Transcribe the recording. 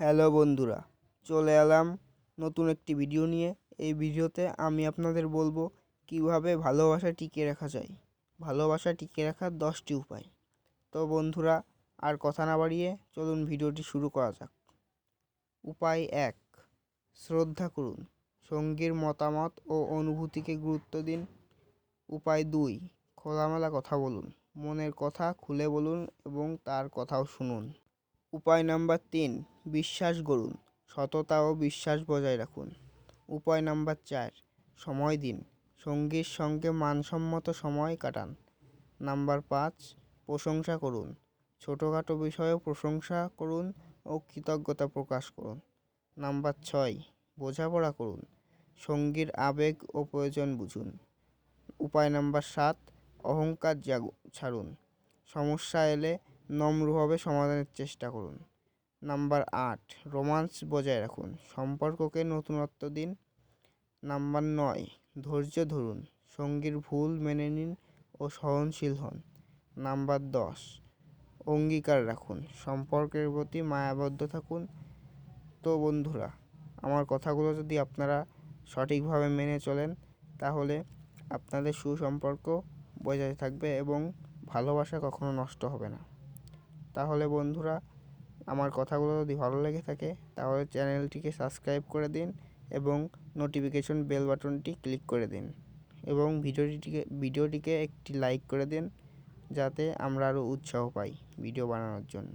Hello বন্ধুরা, চলে এলাম নতুন একটি ভিডিও নিয়ে। এই ভিডিওতে আমি আপনাদের বলব কীভাবে ভালোবাসা টিকিয়ে রাখা যায়। ভালোবাসা টিকিয়ে রাখার দশটি উপায়। তো বন্ধুরা, আর কথা না বাড়িয়ে চলুন ভিডিওটি শুরু করা যাক। উপায় এক, শ্রদ্ধা করুন, সঙ্গীর মতামত ও অনুভূতিকে গুরুত্ব দিন। উপায় দুই, খোলামেলা কথা বলুন, মনের কথা খুলে বলুন এবং তার কথাও শুনুন। উপায় নাম্বার তিন, বিশ্বাস গড়ুন, সততা ও বিশ্বাস বজায় রাখুন। উপায় নাম্বার চার, সময় দিন, সঙ্গীর সঙ্গে মানসম্মত সময় কাটান। নাম্বার পাঁচ, প্রশংসা করুন, ছোটোখাটো বিষয়েও প্রশংসা করুন ও কৃতজ্ঞতা প্রকাশ করুন। নাম্বার ছয়, বোঝাপড়া করুন, সঙ্গীর আবেগ ও প্রয়োজন বুঝুন। উপায় নাম্বার সাত, অহংকার জাগু, ছাড়ুন, সমস্যা এলে নম্রভাবে সমাধানের চেষ্টা করুন। নাম্বার আট, রোমান্স বজায় রাখুন। সম্পর্ককে নতুনত্ব দিন। নাম্বার নয়, ধৈর্য ধরুন। সঙ্গীর ভুল মেনে নিন ও সহনশীল হন। নাম্বার দশ, অঙ্গীকার রাখুন। সম্পর্কের প্রতি মায়াবদ্ধ থাকুন। তো বন্ধুরা, আমার কথাগুলো যদি আপনারা সঠিকভাবে মেনে চলেন, তাহলে আপনাদের সুসম্পর্ক বজায় থাকবে এবং ভালোবাসা কখনো নষ্ট হবে না। তাহলে বন্ধুরা, আমার কথাগুলো যদি ভালো লেগে থাকে, তাহলে চ্যানেলটিকে সাবস্ক্রাইব করে দিন এবং নোটিফিকেশন বেল বাটনটি ক্লিক করে দিন এবং ভিডিওটিকে ভিডিওটিকে একটি লাইক করে দিন, যাতে আমরা আরও উৎসাহ পাই ভিডিও বানানোর জন্য।